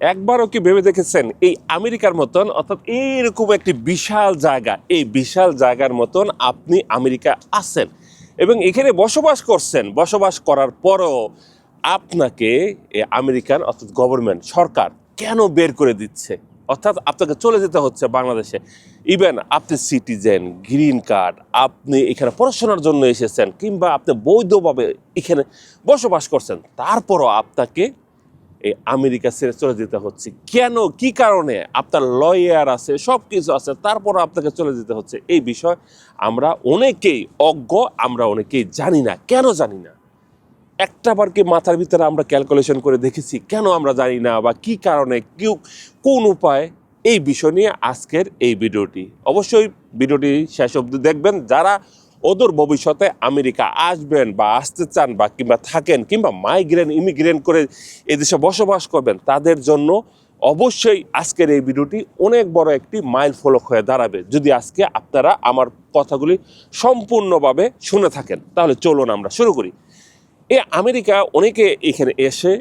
একবারও কি ভেবে দেখেছেন? এই আমেরিকার মতন, অর্থাৎ এইরকম একটি বিশাল জায়গা, এই বিশাল জায়গার মতন আপনি আমেরিকা আছেন। এবং এখানে বসবাস করছেন। বসবাস করার পরও আপনাকে আমেরিকান, অর্থাৎ গভর্নমেন্ট সরকার কেন বের করে দিচ্ছে? অর্থাৎ আপনাকে চলে যেতে হচ্ছে বাংলাদেশে। ইভেন আপনি সিটিজেন গ্রিন কার্ড আপনি এখানে পড়াশোনার জন্য এসেছেন, কিংবা আপনি বৈধভাবে এখানে বসবাস করছেন, তারপরও আপনাকে এই আমেরিকা ছেড়ে চলে যেতে হচ্ছে। কেন? কি কারণে? আপনার লয়ার আছে সব কিছু আছে তারপরও আপনাকে চলে যেতে হচ্ছে। এই বিষয় আমরা অনেকেই অজ্ঞ, আমরা অনেকেই জানি না। কেন জানি না? একটাবার কি মাথার ভিতরে আমরা ক্যালকুলেশন করে দেখেছি, কেন আমরা জানি না বা কি কারণে, কেউ কোন উপায়? এই বিষয় নিয়ে আজকের এই ভিডিওটি। অবশ্যই ভিডিওটি শেষ অবধি দেখবেন। যারা ওদের ভবিষ্যতে আমেরিকা আসবেন বা আসতে চান বা কিংবা থাকেন কিংবা মাইগ্রেন ইমিগ্রেন করে এদেশে বসবাস করবেন, তাদের জন্য অবশ্যই আজকের এই ভিডিওটি অনেক বড় একটি মাইল ফলক হয়ে দাঁড়াবে। যদি আজকে আপনারা আমার কথাগুলি সম্পূর্ণভাবে শুনে থাকেন, তাহলে চলুন আমরা শুরু করি। এ আমেরিকা অনেকে এখানে এসে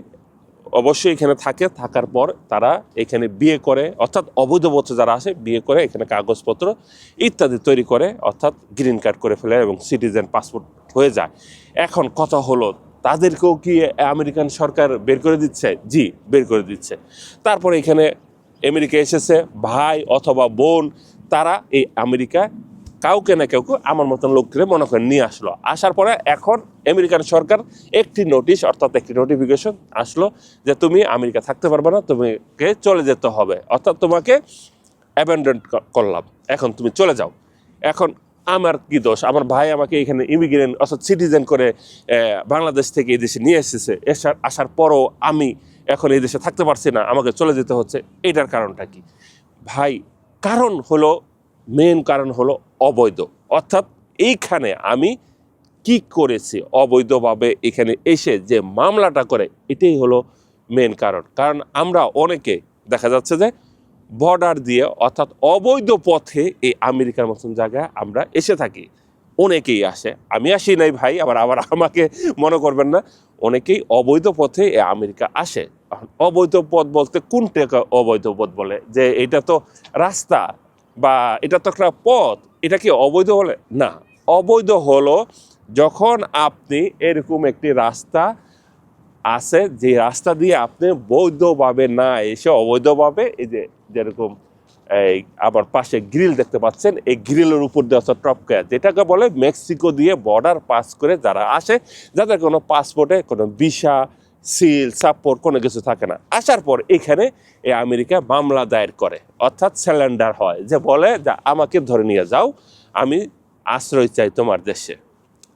অবশ্যই এখানে থাকে, থাকার পর তারা এখানে বিয়ে করে, অর্থাৎ অবৈধ বছর যারা আসে, বিয়ে করে এখানে কাগজপত্র ইত্যাদি তৈরি করে, অর্থাৎ গ্রিন কার্ড করে ফেলে এবং সিটিজেন পাসপোর্ট হয়ে যায়। এখন কথা হলো, তাদেরকেও কি আমেরিকান সরকার বের করে দিচ্ছে? জি, বের করে দিচ্ছে। তারপরে এখানে আমেরিকা এসেছে, ভাই অথবা বোন, তারা এই আমেরিকা কাউকে না কাউকে আমার মতন লোককে মনে করেন নিয়ে আসলো। আসার পরে এখন আমেরিকান সরকার একটি নোটিশ অর্থাৎ একটি নোটিফিকেশন আসলো যে তুমি আমেরিকা থাকতে পারবে না, তোমাকে চলে যেতে হবে। অর্থাৎ তোমাকে অ্যাবেন্ডেন্ট করলাম। এখন তুমি চলে যাও। এখন আমার কি দোষ? আমার ভাই আমাকে এখানে ইমিগ্রেন্ট অর্থাৎ সিটিজেন করে বাংলাদেশ থেকে এই দেশে নিয়ে এসেছে। এসার আসার পরও আমি এখন এই দেশে থাকতে পারছি না, আমাকে চলে যেতে হচ্ছে। এটার কারণটা কি? ভাই, কারণ হলো মেন কারণ হলো অবৈধ। অর্থাৎ এইখানে আমি কি করেছি? অবৈধভাবে এখানে এসে যে মামলাটা করে, এটাই হলো মেন কারণ। কারণ আমরা অনেকে দেখা যাচ্ছে যে বর্ডার দিয়ে, অর্থাৎ অবৈধ পথে এই আমেরিকার মতন জায়গায় আমরা এসে থাকি। অনেকেই আসে। আমি আসি নাই ভাই, আবার আবার আমাকে মনে করবেন না। অনেকেই অবৈধ পথে আমেরিকা আসে। অবৈধ পথ বলতে কোনটাকে অবৈধ পথ বলে? যে এটা তো রাস্তা বা এটা তো একটা পথ। এটা কি অবৈধ হলে না। অবৈধ হলো যখন আপনি এরকম একটি রাস্তা আছে, যে রাস্তা দিয়ে আপনি বৈধভাবে না এসে অবৈধভাবে এই যে যেরকম এই আবার পাশে গ্রিল দেখতে পাচ্ছেন, এই গ্রিলের উপর দিয়ে অর্থাৎ টপকা যেটাকে বলে মেক্সিকো দিয়ে বর্ডার পাস করে যারা আসে, যাদের কোনো পাসপোর্টে কোনো ভিসা সিল সাপোর্ট কোনো কিছু থাকে না। আসার পর এখানে এই আমেরিকা মামলা দায়ের করে, অর্থাৎ স্যালেন্ডার হয়, যে বলে যে, আমাকে ধরে নিয়ে যাও, আমি আশ্রয় চাই তোমার দেশে।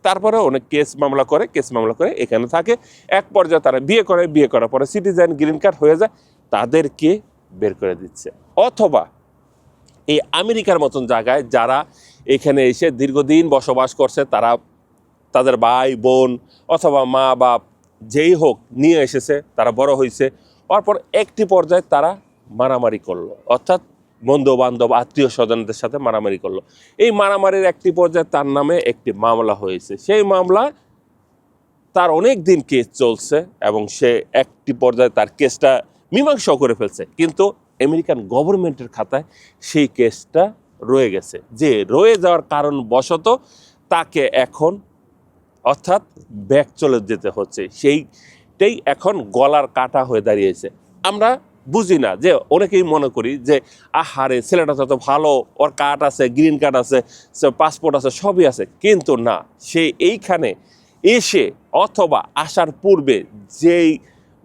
তারপরে অনেক কেস মামলা করে, কেস মামলা করে এখানে থাকে। এক পর্যায়ে তারা বিয়ে করে, বিয়ে করার পরে সিটিজেন গ্রিন কার্ড হয়ে যায়, তাদেরকে বের করে দিচ্ছে। অথবা এই আমেরিকার মতন জায়গায় যারা এখানে এসে দীর্ঘদিন বসবাস করছে, তারা তাদের ভাই, বোন অথবা মা বাপ যেই হোক নিয়ে এসেছে, তারা বড় হয়েছে তারপর একটি পর্যায়ে তারা মারামারি করল। অর্থাৎ বন্ধু বান্ধব আত্মীয় স্বজনদের সাথে মারামারি করল। এই মারামারির একটি পর্যায়ে তার নামে একটি মামলা হয়েছে। সেই মামলা তার অনেক দিন কেস চলছে এবং সে একটি পর্যায়ে তার কেসটা মীমাংসাও করে ফেলছে। কিন্তু আমেরিকান গভর্নমেন্টের খাতায় সেই কেসটা রয়ে গেছে। যে রয়ে যাওয়ার কারণ বশত তাকে এখন অর্থাৎ ব্যাক চলে যেতে হচ্ছে। সেইটাই এখন গলার কাটা হয়ে দাঁড়িয়েছে। আমরা বুঝি না যে অনেকেই মনে করি যে আহারে ছেলেটা তো ভালো, ওর কার্ড আছে গ্রিন কার্ড আছে পাসপোর্ট আছে, সবই আছে। কিন্তু না, সে এইখানে এসে অথবা আসার পূর্বে যেই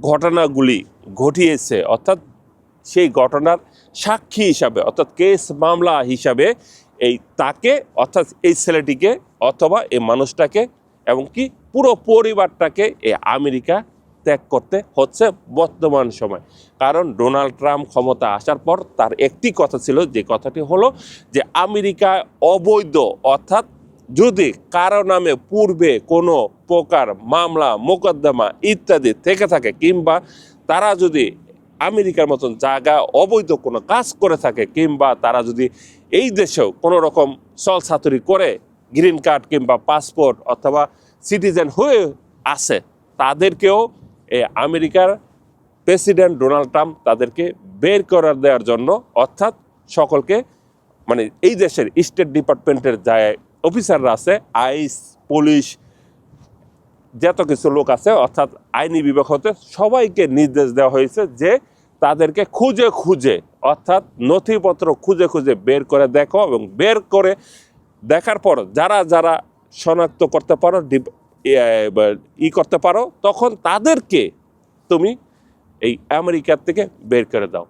ঘটনাগুলি ঘটিয়েছে, অর্থাৎ সেই ঘটনার সাক্ষী হিসাবে, অর্থাৎ কেস মামলা হিসাবে, এই তাকে, অর্থাৎ এই ছেলেটিকে, অথবা এই মানুষটাকে এবং কি পুরো পরিবারটাকে এই আমেরিকা ত্যাগ করতে হচ্ছে বর্তমান সময়। কারণ ডোনাল্ড ট্রাম্প ক্ষমতা আসার পর তার একটি কথা ছিল, যে কথাটি হলো যে আমেরিকা অবৈধ, অর্থাৎ যদি কারও নামে পূর্বে কোনো প্রকার মামলা, মোকদ্দমা ইত্যাদি থেকে থাকে, কিংবা তারা যদি আমেরিকার মতন জায়গা অবৈধ কোনো কাজ করে থাকে, কিংবা তারা যদি এই দেশেও কোনো রকম সল ছাতুরি করে গ্রিন কার্ড কিংবা পাসপোর্ট অথবা সিটিজেন হয়ে আসে তাদেরকেও আমেরিকার প্রেসিডেন্ট ডোনাল্ড ট্রাম্প তাদেরকে বের করে দেওয়ার জন্য, অর্থাৎ সকলকে মানে এই দেশের স্টেট ডিপার্টমেন্টের যা অফিসাররা আছে, আইস, পুলিশ, যত কিছু লোক আছে, অর্থাৎ আইনি বিভাগ হতে সবাইকে নির্দেশ দেওয়া হয়েছে যে তাদেরকে খুঁজে খুঁজে, অর্থাৎ নথিপত্র খুঁজে খুঁজে বের করে দেখো এবং বের করে দেখার পর যারা যারা শনাক্ত করতে পারো ই- করতে পারো, তখন তাদেরকে তুমি এই আমেরিকার থেকে বের করে দাও।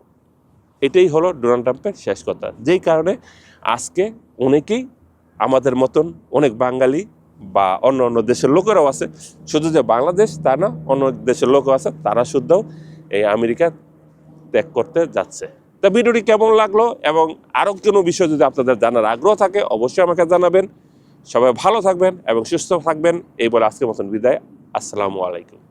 এটাই হলো ডোনাল্ড ট্রাম্পের শেষ কথা। যেই কারণে আজকে অনেকেই আমাদের মতন অনেক বাঙালি বা অন্য অন্য দেশের লোকেরাও আছে। শুধু যে বাংলাদেশ তা না, অন্য দেশের লোকও আছে, তারা শুদ্ধও এই আমেরিকা ত্যাগ করতে যাচ্ছে। তা ভিডিওটি কেমন লাগল এবং আরও কোনো বিষয় যদি আপনাদের জানার আগ্রহ থাকে, অবশ্যই আমাকে জানাবেন। সবাই ভালো থাকবেন এবং সুস্থ থাকবেন। এই বলে আজকের মতন বিদায়। আসসালামু আলাইকুম।